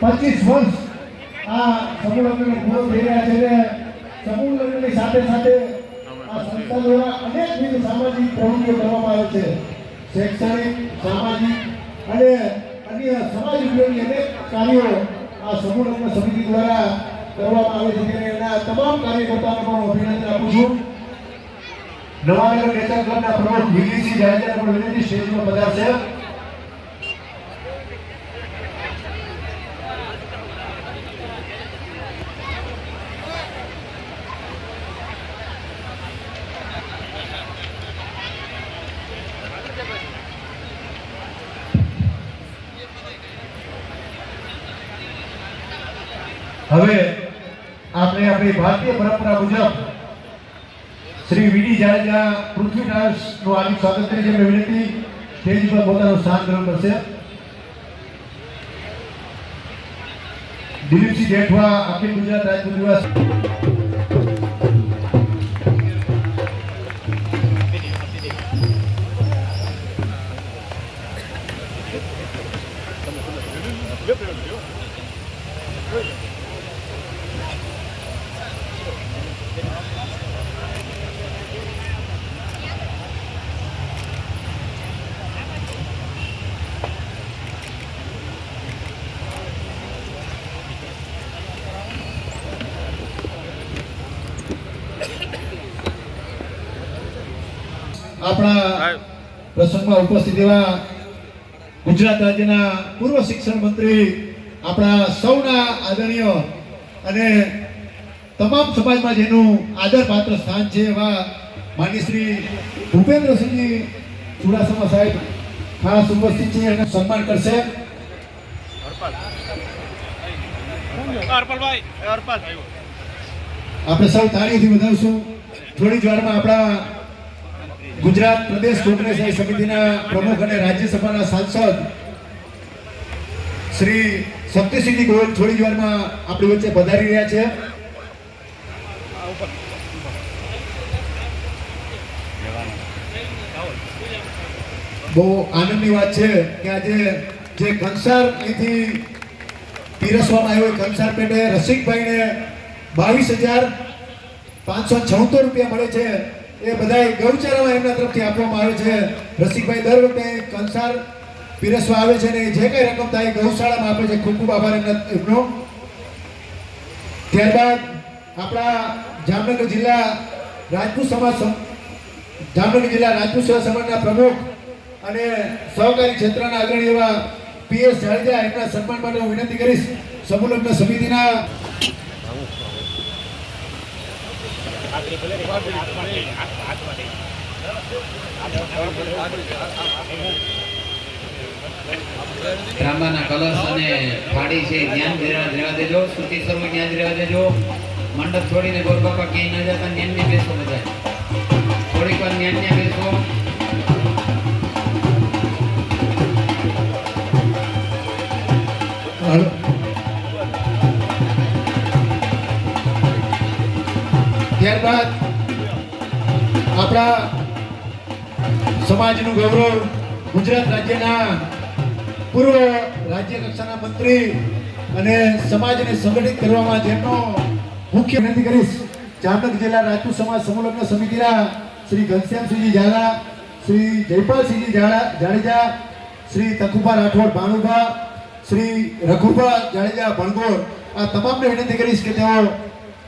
પચીસ વર્ષ આ સમૂહ લગ્ન પૂરો થઈ રહ્યા છે ને સમૂહ સાથે સાથે આ સંસ્થા દ્વારા અનેકવિધ સામાજિક પ્રવૃત્તિઓ કરવામાં આવે છે. શૈક્ષણિક, સામાજિક અને અન્ય સમાજ ઉપયોગી અનેક કાર્યો આ સમૂહ લગ્ન સમિતિ દ્વારા કરવામાં આવે છે અને એના તમામ કાર્યકર્તાઓને પણ અભિનંદન આપું છું. નવાનગર નેચર ક્લબના પ્રમુખ વિલીસિંહ જાડેજાને પણ વિનંતી સ્ટેજમાં પધારશે. હવે આપણે આપણી ભારતીય પરંપરા મુજબ શ્રી વીડી જાડેજા પૃથ્વીરાજનું હાર્દિક સ્વાગત કરી એમને વિનંતી સ્ટેજ પર પોતાનું સ્થાન ગ્રહણ કરશે. દિલીપસિંહ જેઠવા, અખિલ ગુજરાત રાજપૂત નિવાસ આપણા પ્રસંગમાં ઉપસ્થિત એવા ગુજરાત રાજ્યના પૂર્વ શિક્ષણ મંત્રી આપણા સૌના આદરણીય અને તમામ સમાજમાં જેનું આદરપાત્ર સ્થાન છે એવા માન્ય શ્રી ભૂપેન્દ્રસિંહજી ચુડાસમા સાહેબ ખાસ ઉપસ્થિત છે એને સન્માન કરશે. આપણે સૌ તાળીઓથી વધાવશું થોડી જ વારમાં આપણા ગુજરાત પ્રદેશ કોંગ્રેસ સમિતિના પ્રમુખ અને રાજ્યસભાના સાંસદ શ્રી સત્યસિંહજી ગોયલ થોડી વારમાં આપણી વચ્ચે પધારી રહ્યા છે. બહુ આનંદની વાત છે કે આજે જે કંસાર અહીંથી પીરસવામાં આવ્યો કંસાર પેટે રસિકભાઈને બાવીસ હજાર પાંચસો ચૌતેર રૂપિયા મળે છે. એ બધા ગૌચારામાં એમના તરફથી આપવામાં આવે છે. રસિકભાઈ દર વખતે કંસાર પીરસવા આવે છે ને જે કઈ રકમ થાય ગૌશાળામાં આપે છે. ખૂબ ખૂબ આભાર એમના એમનો ત્યારબાદ આપણા જામનગર જિલ્લા રાજપૂત સમાજ સમ- જામનગર જિલ્લા રાજપૂત સેવા સમાજના પ્રમુખ અને સહકારી ક્ષેત્રના અગ્રણી એવા પીએસ જાડેજા એમના સન્માન માટે હું વિનંતી કરીશ. સમૂહ સમિતિના ત્રાંબાના કલશ અને થાળી છે, ધ્યાન રહેવા દેજો શ્રુતિ સર્વ જ રહેવા દેજો. મંડપ છોડીને ગોર બાપા ક્યાંય ન જતા ન્યાન ને બેસો બધા. થોડીક વાર ન્યાન ત્યાં બેસો. ત્યારબાદ આપણા સમાજનું ગૌરવ ગુજરાત રાજ્યના પૂર્વ રાજ્ય કક્ષાના મંત્રી અને સમાજને સંગઠિત કરવામાં જેમનો મુખ્ય વિનંતી કરીશ, જામનગર જિલ્લા રાજપૂત સમાજ સંલગ્ન સમિતિના શ્રી ઘનશ્યામસિંહજી ઝાલા, શ્રી જયપાલસિંહજી જાડેજા, શ્રી તકુભા રાઠોડ ભાણુભા શ્રી રઘુભા જાડેજા ભણગોર આ તમામને વિનંતી કરીશ કે તેઓ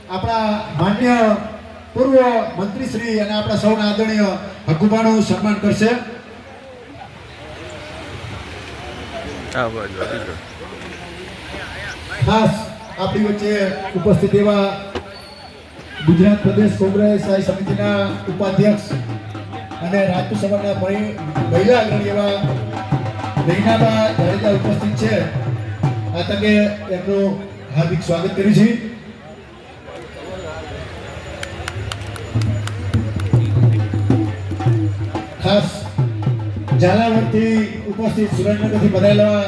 આપણા માન્ય પૂર્વ મંત્રી શ્રી અને આપણા સૌના આદરણીય હકુબાનું સન્માન કરશે. ખાસ આપણી વચ્ચે ઉપસ્થિત એવા ગુજરાત પ્રદેશ કોંગ્રેસ સમિતિના ઉપાધ્યક્ષ અને રાજપૂત સમાજના મહિલા અગ્રણી એવા મહિનામાં જાડેજા ઉપસ્થિત છે. આ તકે એમનું હાર્દિક સ્વાગત કર્યું છે. ખાસ ઝાલાવાડથી ઉપસ્થિત સુરેન્દ્રનગરથી બનેલા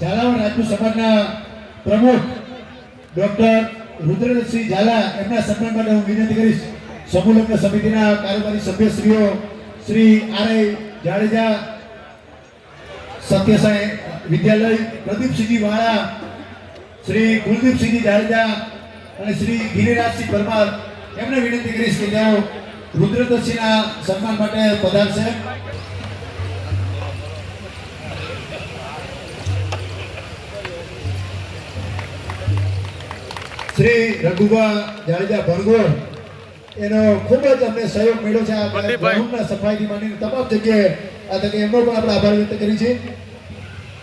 ઝાલાવાડ રાજપૂત સમાજના પ્રમુખ ડોક્ટર રુદ્રસિંહ ઝાલા, એમના સન્માન માટે હું વિનંતી કરીશ. સમૂહ સમિતિના કારોબારી સભ્યશ્રીઓ શ્રી આર જાડેજા, સત્યસાઈ વિદ્યાલય, પ્રદીપસિંહજી વાળા, શ્રી કુલદીપસિંહજી જાડેજા અને શ્રી ગિરિરાજસિંહ પરમાર. એમને વિનંતી કરીશ કે તેઓ રુદ્રદર્શીના સન્માન માટે પધારશે શ્રી રઘુભા જાડેજા ભરગોળ એનો ખૂબ જ અમને સહયોગ મળ્યો છે. આ ગ્રાઉન્ડના સફાઈથી માંડીને તમામ જગ્યાએ આ તકે એમનો પણ આપણે આભાર વ્યક્ત કરી છે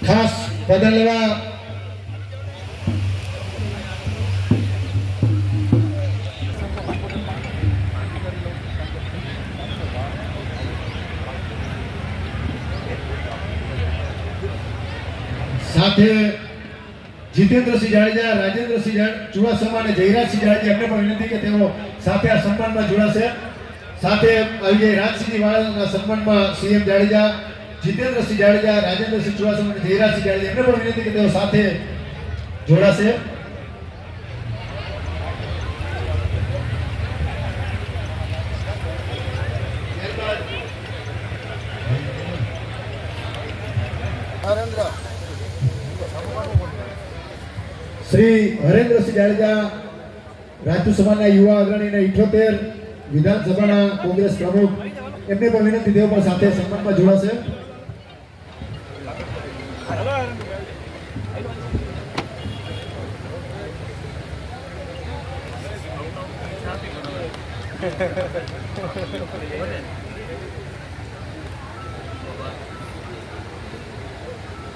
ખાસ પધાર સાથે જીતેન્દ્રસિંહ જાડેજા રાજેન્દ્રસિંહ જાડ- ચુડાસમા અને જયરાજસિંહ જાડેજા એમને પણ વિનંતી કે તેઓ સાથે આ સન્માનમાં જોડાશે. સાથે આવી જાય રાજસિંહજી વાળાના સન્માનમાં સીએમ જાડેજા જીતેન્દ્રસિંહ જાડેજા રાજેન્દ્રસિંહ ચુડાસમા અને જયરાજસિંહ જાડેજા એમને પણ વિનંતી કે તેઓ સાથે જોડાશે. શ્રી હરેન્દ્રસિંહ જાડેજા રાજ્યસભાના યુવા અગ્રણીને ઇઠોતેર, વિધાનસભાના કોંગ્રેસ પ્રમુખ, એમને પણ વિનંતી તેઓ પણ સાથે સન્માનમાં જોડાશે.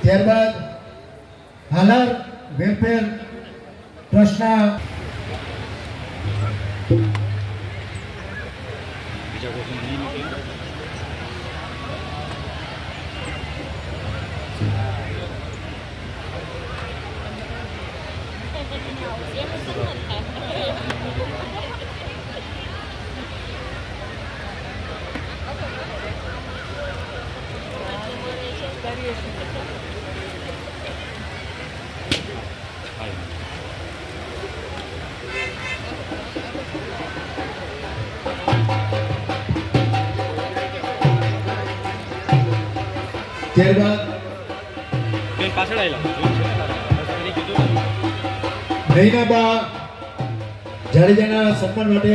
ત્યારબાદ હાલાર વેલફેર ટ્રસ્ટના ત્યારબાદ પાછળ નૈનાબા જાડેજાના સન્માન માટે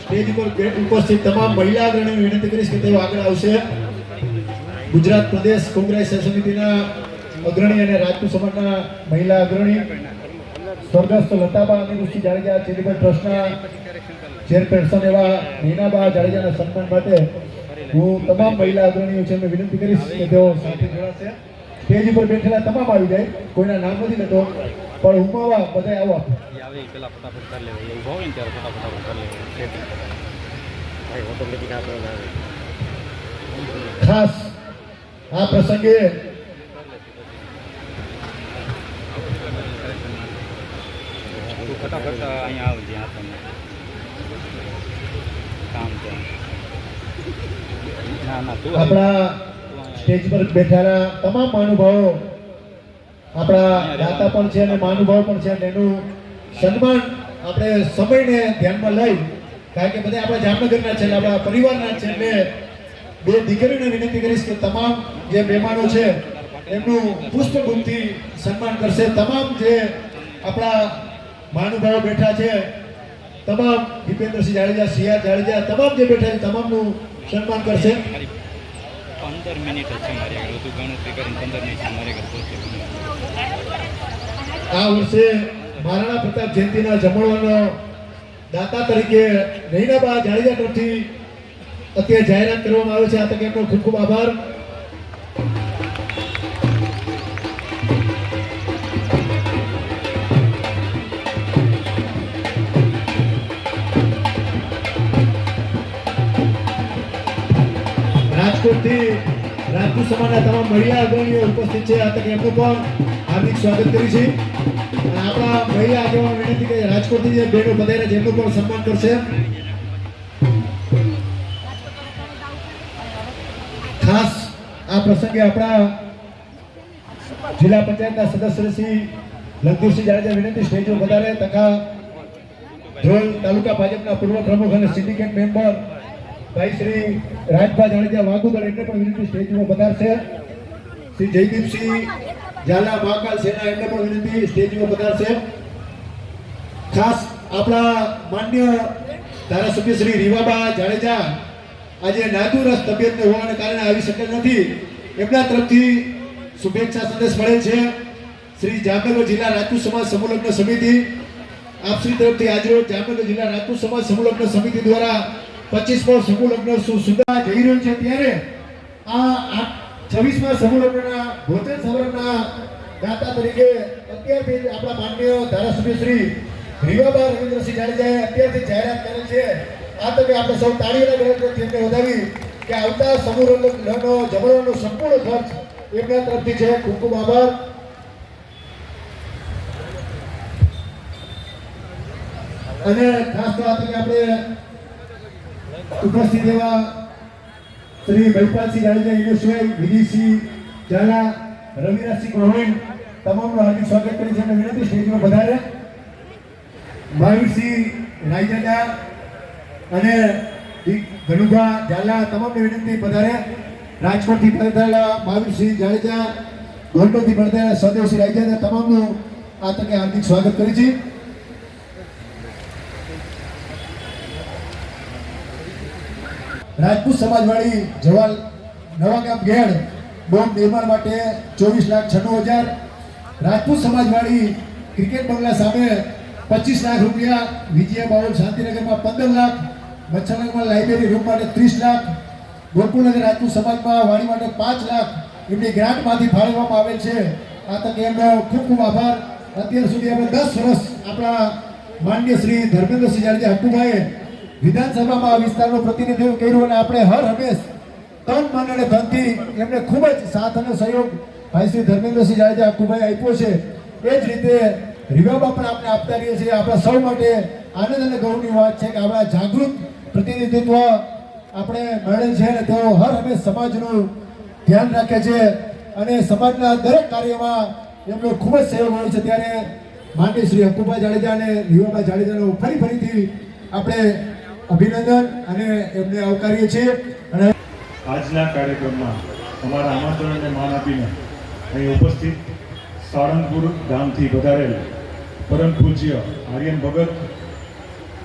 સ્ટેજ ઉપર ઉપસ્થિત તમામ મહિલા અગ્રણીઓને વિનંતી કરીશ કે તેઓ આગળ આવશે. ગુજરાત પ્રદેશ કોંગ્રેસ સમિતિના અગ્રણી અને રાજપૂત સમાજના મહિલા અગ્રણી સ્વર્ગસ્થ લતાબા અમીરુસિંહ જાડેજા ચેરિટેબલ ટ્રસ્ટના ચેરપર્સન એવા નૈનાબા જાડેજાના સન્માન માટે હું તમામ મહિલા અગ્રણીઓ છે મેં વિનંતી કરીશ કે તેઓ સાથે જોડાશે. સ્ટેજ ઉપર બેઠેલા તમામ આવી જાય કોઈના નામ નથી લેતો પણ ઉમાવા બધા આવો એ પેલા ફટાફટ કરી લેવાય એવું હોય ને ત્યારે ફટાફટ કરી લેવાય ઓટોમેટિક આપણે ખાસ આ પ્રસંગે ફટાફટ અહીંયા આવજે આપણને કામ છે. આપણા સ્ટેજ પર બેઠેલા તમામ મહાનુભાવો આપણા દાતા પણ છે અને મહાનુભાવ પણ છે. અને એનું સન્માન આપણે સમયને ધ્યાનમાં લઈ કારણ કે બધા આપણા જામનગરના છે આપણા પરિવારના છે એટલે બે દીકરીઓને વિનંતી કરીશ કે તમામ જે મહેમાનો છે એમનું પુષ્પગુમથી સન્માન કરશે. તમામ જે આપણા મહાનુભાવો બેઠા છે તમામ દીપેન્દ્રસિંહ જાડેજા સિયા જાડેજા તમામ જે બેઠા છે તમામનું સન્માન કરશે? પંદર મિનિટ છે મારી આગળ. તું ગણતરી કરીને પંદર મિનિટ મારી આગળ પહોંચે આ વર્ષે મહારાણા પ્રતાપ જયંતિના જમણવાનો દાતા તરીકે નૈનાબા જાડેજા તરફથી અત્યારે જાહેરાત કરવામાં આવે છે. આ તકે ખૂબ ખૂબ આભાર. રાજકોટથી રાજપૂત સમાજના તમામ મહિલા અગ્રણીઓ ઉપસ્થિત છે. આ તકે એમનું પણ હાર્દિક સ્વાગત કરી છે. આપણા મહિલા આગેવાન વિનંતી કે રાજકોટથી જે બહેનો પધાર્યા છે, એમનું પણ સન્માન કરશે. ખાસ આ પ્રસંગે આપણા જિલ્લા પંચાયતના સદસ્ય શ્રી લખદુરસિંહ જાડેજા વિનંતી સ્ટેજ વધારે તથા ધ્રોલ તાલુકા ભાજપના પૂર્વ પ્રમુખ અને સિન્ડિકેટ મેમ્બર ભાઈ, શ્રી રાજભા જાડેજા વાઘુદર એમને પણ વિનંતી સ્ટેજ ઉપર પધારશે. શ્રી જયદીપસિંહ ઝાલા મહાકાલ સેના એમને પણ વિનંતી સ્ટેજમાં પધારશે. ખાસ આપણા માન્ય ધારાસભ્ય શ્રી રીવાબા જાડેજા આજે નાદુરસ તબિયતને હોવાને કારણે આવી શકેલ નથી. એમના તરફથી શુભેચ્છા સંદેશ મળે છે. શ્રી જામનગર જિલ્લા રાજપૂત સમાજ સમુલગ્ન સમિતિ, આપ શ્રી તરફથી આજરોજ જામનગર જિલ્લા રાજપૂત સમાજ સમુલગ્ન સમિતિ દ્વારા પચીસમો સમૂહલગ્ન સુધા જઈ રહ્યો છે ત્યારે આ છવ્વીસમા સમૂહલગ્નના ભોજન સવરના દાતા તરીકે અત્યારથી આપણા માનનીય ધારાસભ્ય શ્રી રીવાબા રવિન્દ્રસિંહ જાડેજાએ અત્યારથી જાહેરાત કરેલ છે. આ તકે આપણે સૌ તાળીઓના ગ્રહણ તેમને વધાવી કે આવતા સમૂહલગ્નનો જમણવાનો સંપૂર્ણ ખર્ચ એમના તરફથી છે. ખૂબ ખૂબ આભાર. અને ખાસ તો આ આપણે ઉપસ્થિત એવા શ્રી મહિપાલસિંહ જાડેજા યુનિવર્સિટી વિદિશ્રી ઝાલા રવિરાજસિંહ ગોહિલ તમામનું હાર્દિક સ્વાગત કરી છે અને વિનંતી સ્ટેજમાં વધારે. મહાવીરસિંહ રાયજાદા અને ગણુભા ઝાલા તમામને વિનંતી વધારે. રાજકોટથી પધારેલા મહાવીરસિંહ જાડેજા ગોંડોથી પધારેલા સદેવસિંહ રાયજાદા તમામનું આ તકે હાર્દિક સ્વાગત કરી છે રાજપૂત સમાજવાળી જવાલ નવાગામ ગેડ, બોમ્બ નિર્માણ માટે ચોવીસ લાખ છન્નું હજાર. રાજપૂત સમાજવાળી ક્રિકેટ બંગલા સામે પચીસ લાખ રૂપિયા, વિજય બાઉલ શાંતિનગરમાં પંદર લાખ, મચ્છરનગરમાં લાઇબ્રેરી રૂમ માટે ત્રીસ લાખ ગોકુલનગર રાજપૂત સમાજમાં વાડી માટે પાંચ લાખ એમની ગ્રાન્ટમાંથી ફાળવવામાં આવેલ છે. આ તકે એમનો ખૂબ ખૂબ આભાર. અત્યાર સુધી અમે દસ વર્ષ આપણા માનનીય શ્રી ધર્મેન્દ્રસિંહ જાડેજા હક્કુભાઈએ વિધાનસભામાં આ વિસ્તારનું પ્રતિનિધિત્વ કર્યું અને આપણે હર હંમેશ તન, મન અને ધનથી એમને ખૂબ જ સાથ અને સહયોગ ભાઈ શ્રી ધર્મેન્દ્રસિંહ જાડેજા હક્કુભાઈ આપ્યો છે. એ જ રીતે રીવાબા પણ આપણે આપતા રહીએ છીએ. આપણા સૌ માટે આનંદ અને ગૌરવની વાત છે કે આપણા જાગૃત પ્રતિનિધિત્વ આપણે મળે છે અને તેઓ હર હંમેશ સમાજનું ધ્યાન રાખે છે અને સમાજના દરેક કાર્યમાં એમનો ખૂબ જ સહયોગ હોય છે. ત્યારે માનનીય શ્રી હકુભાઈ જાડેજા અને રીવાભાઈ જાડેજાનો ફરી ફરીથી આપણે અભિનંદન અને એમને આવકારીએ છીએ. અને આજના કાર્યક્રમમાં અમારા આમંત્રણને માન આપીને અહીં ઉપસ્થિત સાળંગપુર ગામથી વધારેલ પરમ પૂજ્ય આર્યન ભગત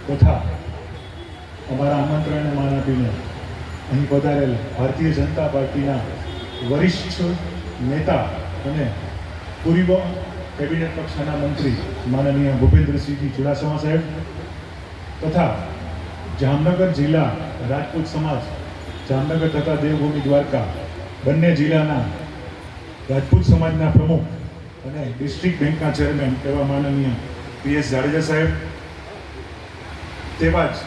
તથા અમારા આમંત્રણને માન આપીને અહીં પધારેલ ભારતીય જનતા પાર્ટીના વરિષ્ઠ નેતા અને પૂર્વ કેબિનેટ કક્ષાના મંત્રી માનનીય ભૂપેન્દ્રસિંહજી ચુડાસમા સાહેબ તથા જામનગર જિલ્લા રાજપૂત સમાજ, જામનગર તથા દેવભૂમિ દ્વારકા, બંને જિલ્લાના રાજપૂત સમાજના પ્રમુખ અને ડિસ્ટ્રિક્ટ બેંકના ચેરમેન એવા માનનીય પીએસ જાડેજા સાહેબ, તેવા જ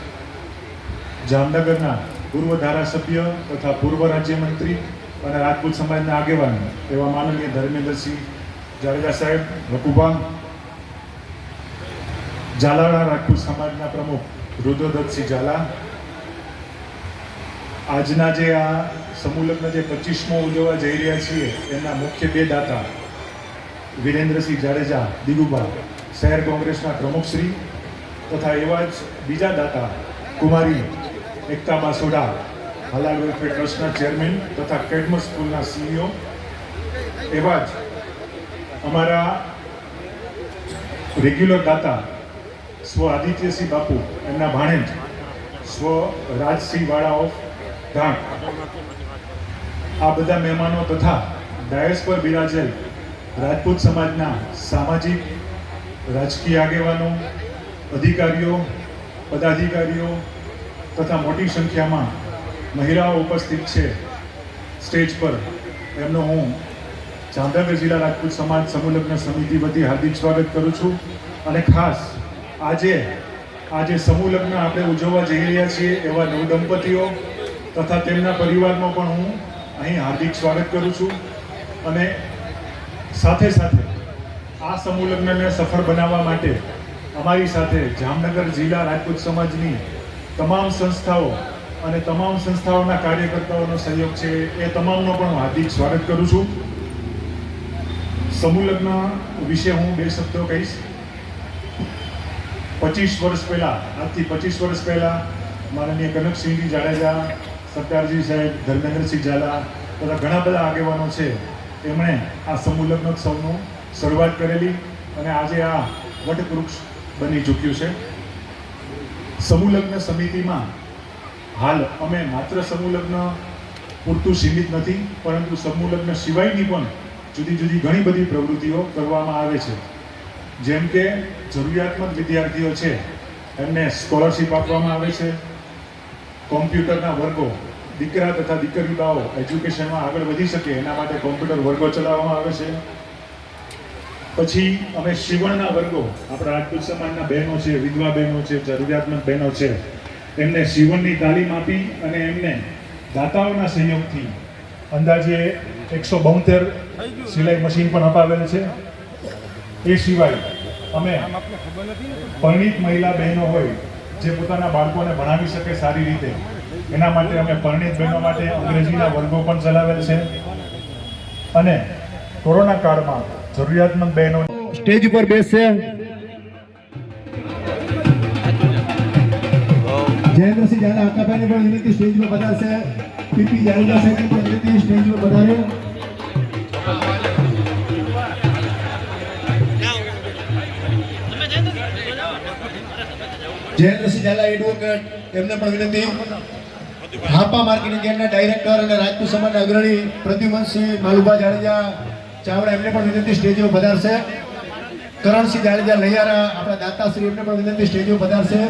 જામનગરના પૂર્વ ધારાસભ્ય તથા પૂર્વ રાજ્યમંત્રી અને રાજપૂત સમાજના આગેવાન એવા માનનીય ધર્મેન્દ્રસિંહ જાડેજા સાહેબ રઘુભા ઝાલાવાડા રાજપૂત સમાજના પ્રમુખ રુદ્રદત્તસિંહ ઝાલા. આજના જે આ સમૂહલગ્ન જે પચીસમો ઉજવવા જઈ રહ્યા છીએ, એમના મુખ્ય બે દાતા વિરેન્દ્રસિંહ જાડેજા દિગુભા શહેર કોંગ્રેસના પ્રમુખશ્રી તથા એવા જ બીજા દાતા કુમારી એકતાબા સોઢા હલાલ વેલફેર ટ્રસ્ટના ચેરમેન તથા કેડમર સ્કૂલના સીઈઓ એવા જ અમારા રેગ્યુલર દાતા સ્વ આદિત્યસિંહ બાપુ, એમના ભાણેજ, સ્વ રાજસિંહ વાળા ઓફ ધાણ. આ બધા મહેમાનો તથા ડાયસ પર બિરાજેલ રાજપૂત સમાજના સામાજિક, રાજકીય આગેવાનો, અધિકારીઓ, પદાધિકારીઓ તથા મોટી સંખ્યામાં મહિલાઓ ઉપસ્થિત છે સ્ટેજ પર. એમનો હું જામનગર જિલ્લા રાજપૂત સમાજ સમૂહલગ્ન સમિતિ વતી હાર્દિક સ્વાગત કરું છું અને ખાસ આજે આજે સમૂહલગ્ન આપણે ઉજવવા જઈ રહ્યા છીએ એવા નવદંપતીઓ તથા તેમના પરિવારનો પણ હું અહીં હાર્દિક સ્વાગત કરું છું. અને સાથે સાથે આ સમૂહલગ્નને સફળ બનાવવા માટે અમારી સાથે જામનગર જિલ્લા રાજપૂત સમાજની તમામ સંસ્થાઓ અને તમામ સંસ્થાઓના કાર્યકર્તાઓનો સહયોગ છે એ તમામનો પણ હું હાર્દિક સ્વાગત કરું છું. સમૂહ લગ્ન વિશે હું બે શબ્દો કહીશ. પચીસ વર્ષ પહેલાં, આજથી પચીસ વર્ષ પહેલાં માનનીય કનકસિંહજી જાડેજા સરદારજી સાહેબ, ધર્મેન્દ્રસિંહ ઝાલા તથા ઘણા બધા આગેવાનો છે, એમણે આ સમૂહલગ્નોત્સવનું શરૂઆત કરેલી અને આજે આ વટવૃક્ષ બની ચૂક્યું છે. સમૂહલગ્ન સમિતિમાં હાલ અમે માત્ર સમુલગ્ન પૂરતું સીમિત નથી, પરંતુ સમૂહલગ્ન સિવાયની પણ જુદી જુદી ઘણી બધી પ્રવૃત્તિઓ કરવામાં આવે છે. જેમ કે જરૂરિયાતમંદ વિદ્યાર્થીઓ છે, એમને સ્કોલરશિપ આપવામાં આવે છે. કોમ્પ્યુટરના વર્ગો, દીકરા તથા દીકરીબાઓ એજ્યુકેશનમાં આગળ વધી શકે, એના માટે કોમ્પ્યુટર વર્ગો ચલાવવામાં આવે છે. પછી અમે શિવણના વર્ગો, આપણા રાજપૂત સમાજના બહેનો છે, વિધવા બહેનો છે, જરૂરિયાતમંદ બહેનો છે, એમને શિવણની તાલીમ આપી અને એમને દાતાઓના સહયોગથી અંદાજે એકસો બોતેર સિલાઈ મશીન પણ અપાવેલ છે. એ સિવાય અમે પરિણિત મહિલા બહેનો હોય, જે પોતાના બાળકોને ભણાવી શકે સારી રીતે, એના માટે અમે પરિણિત બહેનો માટે અંગ્રેજીના વર્ગો પણ ચલાવેલ છે. અને કોરોના કાળમાં જરૂરિયાતમંદ બહેનો સ્ટેજ ઉપર બેસશે જયેન્દ્રસિંહ ઝાલા, આકાભાઈને પણ વિનંતી સ્ટેજ પર પધારશે. પીપી જાડેજા સાહેબને પણ વિનંતી સ્ટેજ પર પધારે. જયેન્દ્રસિંહ ઝાલા એડવોકેટ એમને પણ વિનંતી. હાપા માર્કેટિંગ યાર્ડના ડાયરેક્ટર અને રાજપૂત સમાજના અગ્રણી પ્રદ્યુમનસિંહ માલુભા જાડેજા ચાવડા એમને પણ વિનંતી સ્ટેજ ઉપર પધારશે. કરણસિંહ જાડેજા લૈયારા, આપણા દાતાશ્રી એમને પણ વિનંતી સ્ટેજ ઉપર પધારશે.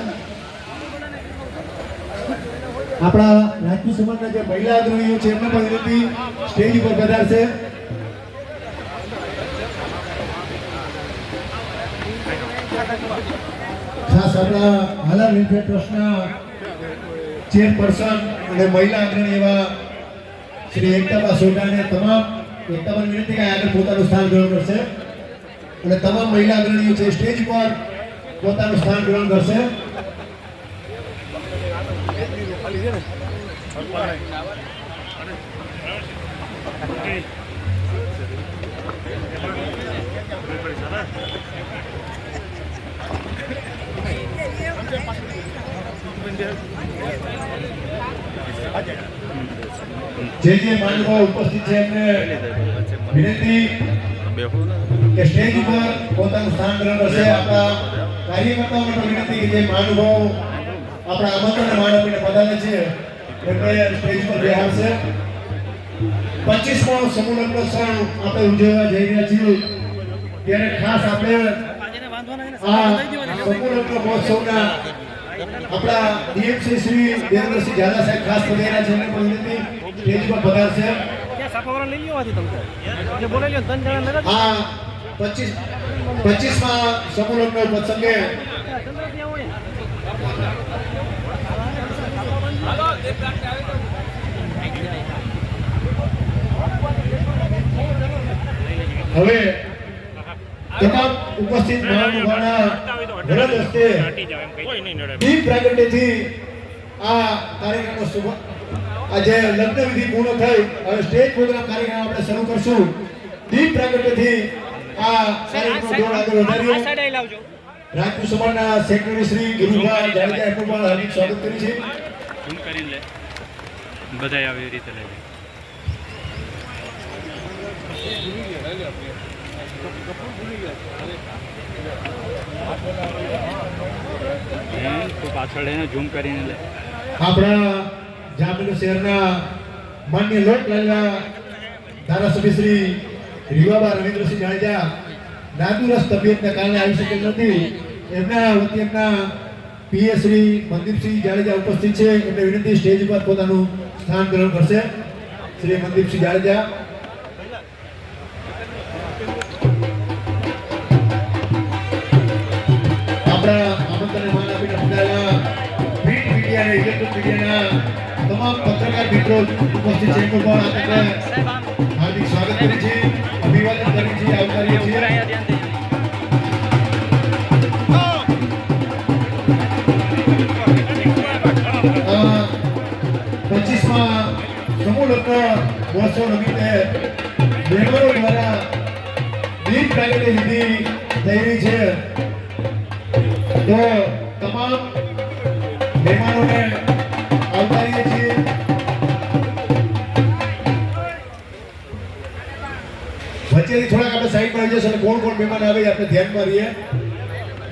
આપણા રાજપૂત સમાજના જે મહિલા અગ્રણીઓ છે એમને પણ વિનંતી, સ્ટેજ ઉપર પધારશે. ખાસ આપણા હાલા વેલફેર ટ્રસ્ટના ચેરપર્સન અને મહિલા અગ્રણી એવા શ્રી એકતાબા સોઢાને તમામ એકતાબાને વિનંતી કે આગળ પોતાનું સ્થાન ગ્રહણ કરશે. અને તમામ મહિલા અગ્રણીઓ છે, સ્ટેજ પર પોતાનું સ્થાન ગ્રહણ કરશે. જે જે માનવો ઉપસ્થિત છે એમને વિનંતી કે સ્ટેજ ઉપર પોતાનું સ્થાન ગ્રહણ કરશે. આપણા કાર્યકર્તાઓને પણ વિનંતી કે જે મહાનુભાવો આપણા આમંત્રણ માનવીને પધારે છે એમને સ્ટેજ પર બેહાડશે. પચીસમો સમૂહ લગ્નોત્સવ આપણે ઉજવવા જઈ રહ્યા છીએ. ત્યારે ખાસ આપણે આ લગ્ન મહોત્સવના આપણા ડીએમસી શ્રી દેવેન્દ્રસિંહ ઝાલા સાહેબ ખાસ પધાર્યા છે એમને વિનંતી સ્ટેજ પર પધારશે. આ પચીસ પચીસમાં સમૂહ લગ્ન પ્રસંગે હવે તમામ ઉપસ્થિત મહાનુભાવના વરદ હસ્તે દીપ પ્રાગટ્યથી આ કાર્યક્રમનો શુભ આજે લગ્ન વિધિ પૂર્ણ થઈ. હવે સ્ટેજ પ્રોગ્રામ કાર્યક્રમ આપણે શરૂ કરશું. દીપ પ્રાગટ્યથી આ કાર્યક્રમનો દોર આગળ વધાર્યો. રાજપૂત સમાજના સેક્રેટરી શ્રી ગિરુભાઈ જાડેજા એમનું પણ હાર્દિક સ્વાગત કરી છે. ઝૂમ કરીને લે. બધાય આવી રીતે લઈ લે. પાછળ એને જાડેજા નાદુરસ્ત તબિયતના કારણે આવી શકેલ નથી. એમના વતી એમના પીએ શ્રી મનદીપસિંહ જાડેજા ઉપસ્થિત છે. એમને વિનંતી સ્ટેજ પર પોતાનું સ્થાન ગ્રહણ કરશે. શ્રી મનદીપસિંહ જાડેજા મીડિયાના તમામ પત્રકાર મિત્રો ઉપસ્થિત છે. પણ આપણે હાર્દિક સ્વાગત કરી છે અભિવાદન કરી છે આવકારીએ છીએ. દ્વારા થઈ રહી છે. તો તમામ મહેમાન આવે આપણે ધ્યાનમાં રહીએ.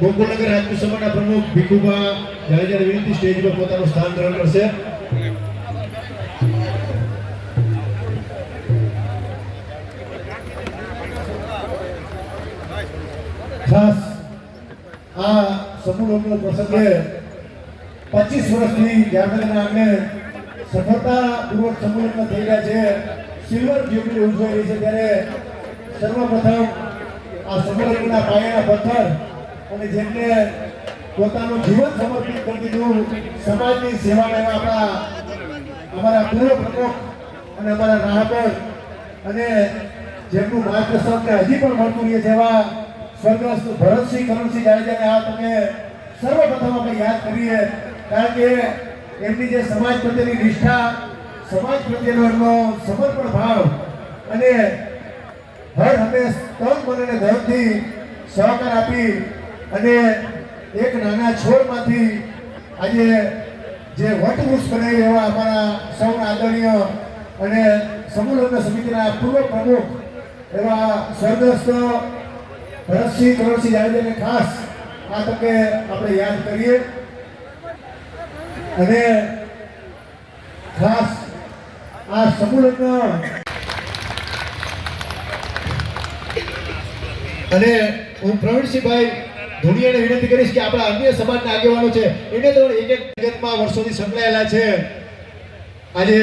ગોકુળનગર રાજપૂત સમાજના પ્રમુખ ભીખુભા જાડેજાને વિનંતી સ્ટેજ પર પોતાનું સ્થાન ગ્રહણ કરશે. ખાસ આ સમૂહનો પ્રસંગે પચીસ વર્ષથી જામનગરના અમે સફળતાપૂર્વક સંમેલનમાં થઈ રહ્યા છે. સિલ્વર જ્યુબલી ઉજવાઈ રહી છે ત્યારે સર્વપ્રથમ આ સમુદ્રના પાયાના પથ્થર અને જેમને પોતાનું જીવન સમર્પિત કરી દીધું, સમાજની સેવા લેવા આપણા, અમારા પૂર્વ પ્રમુખ અને અમારા રાહબર અને જેમનું માર્ગદર્શન કે હજી પણ મળતું રહે છે એવા સ્વર્ગસ્થ ભરતસિંહ કરણસિંહ જાડેજાને આ તમે સર્વપ્રથમ આપણે યાદ કરીએ, કારણ કે એમની જે સમાજ પ્રત્યેની નિષ્ઠા, સમાજ પ્રત્યેનો એમનો સમર્પણ ભાવ અને હંમેશ તન મન અને ધનથી સહકાર આપી અને એક નાના છોડમાંથી આજે જે વટવૃક્ષ બનાવી એવા અમારા સૌ આદરણીય અને સમૂહ સમિતિના પૂર્વ પ્રમુખ એવા સ્વર્ગસ્થ ભરતસિંહ કરોડસિંહ જાડેજાને ખાસ આ તકે આપણે યાદ કરીએ. અને ખાસ આ સમૂહ લગ્ન અને હું પ્રવીણસિંહભાઈ ધોળિયાને વિનંતી કરીશ કે આપણા અન્ય સમાજના આગેવાનો છે, એને તો એક એક જગતમાં વર્ષોથી સંકળાયેલા છે. આજે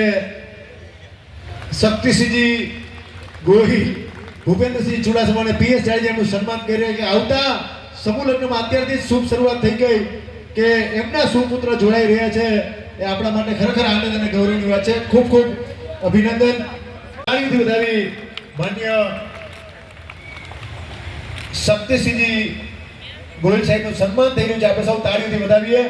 શક્તિસિંહજી ગોહિલ, ભૂપેન્દ્રસિંહ ચુડાસમાને પીએસ જાડેજાનું સન્માન કરી રહ્યા કે આવતા સમૂહ લગ્નમાં અત્યારથી જ શુભ શરૂઆત થઈ ગઈ કે એમના સુપુત્ર જોડાઈ રહ્યા છે. એ આપણા માટે ખરેખર આનંદ અને ગૌરવની વાત છે. ખૂબ ખૂબ અભિનંદન. વધાવી માન્ય શક્તિસિંહજી સાહેબ સાહેબનું સન્માન થઈ રહ્યું છે. આપણે સૌ તાળીઓથી વધાવીએ.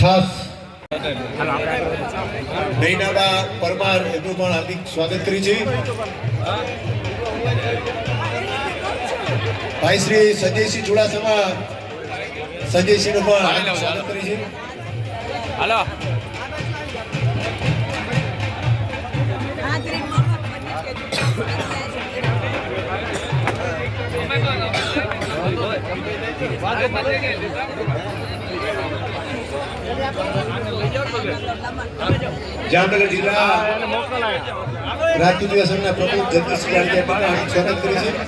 ખાસ નૈનાબા પરમાર એમનું પણ હાર્દિક સ્વાગત કરી છે. ભાઈ શ્રી સંજયસિંહ ચુડાસમા. સંજયસિંહનું પણ હાર્દિક સ્વાગત કરી છે. હાલો. જામનગર જિલ્લા રાજકીય સંઘના પ્રમુખ જગદીશ જાડેજા પણ સ્વાગત કરી છે.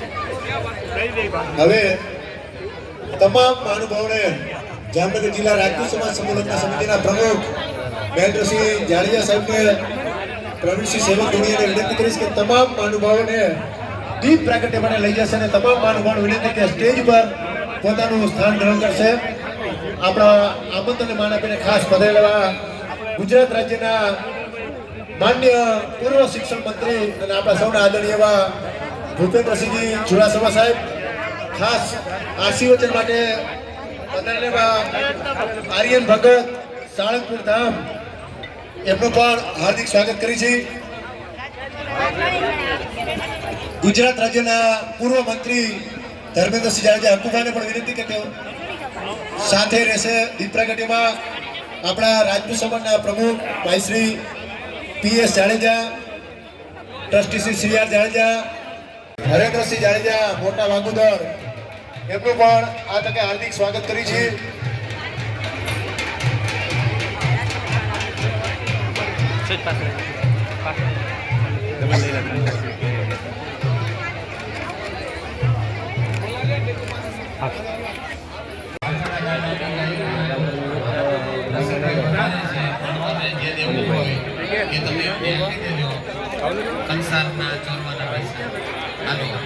હવે તમામ મહાનુભાવોને જામનગર જિલ્લા રાજપૂત સમાજ સમૂહ લગ્ન સમિતિના પ્રમુખ મહેન્દ્રસિંહ જાડેજા સાહેબને પ્રવીણસિંહ સેવક ધોનીને વિનંતી કરીશ કે તમામ મહાનુભાવોને દીપ પ્રાગટ્ય માટે લઈ જશે અને તમામ મહાનુભાવોને વિનંતી કે સ્ટેજ પર પોતાનું સ્થાન ગ્રહણ કરશે. આપણા આમંત્રણને માન આપીને ખાસ પધારેલા ગુજરાત રાજ્યના માન્ય પૂર્વ શિક્ષણ મંત્રી અને આપણા સૌના આદરણીય એવા ભૂપેન્દ્રસિંહજી ચુડાસમા સાહેબ ખાસ આશીર્વચન માટે આર્યન ભગત, સાળંગપુર ધામ, એમનું પણ હાર્દિક સ્વાગત કરી છે. ગુજરાત રાજ્યના પૂર્વ મંત્રી ધર્મેન્દ્રસિંહ જાડેજા હકુભાઈને પણ વિનંતી કે સાથે રહેશે. દીપ પ્રાગટ્યમાં આપણા રાજપૂત સમાજના પ્રમુખ P S Jadeja, trustee Shri Shri R Jadeja Harendrasinh Jadeja, મોટા વાગુદર એમનું પણ આ તકે હાર્દિક સ્વાગત કરી છે. કંસારના ચોરવાના પૈસા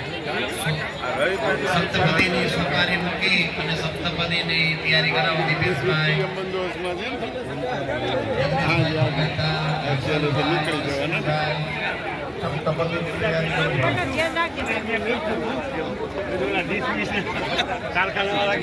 સપ્તપદીની સુપારી મૂકી અને સપ્તપદીની તૈયારી કરાવો દીપેશભાઈ. સપ્તપદીની તૈયારી કારખાના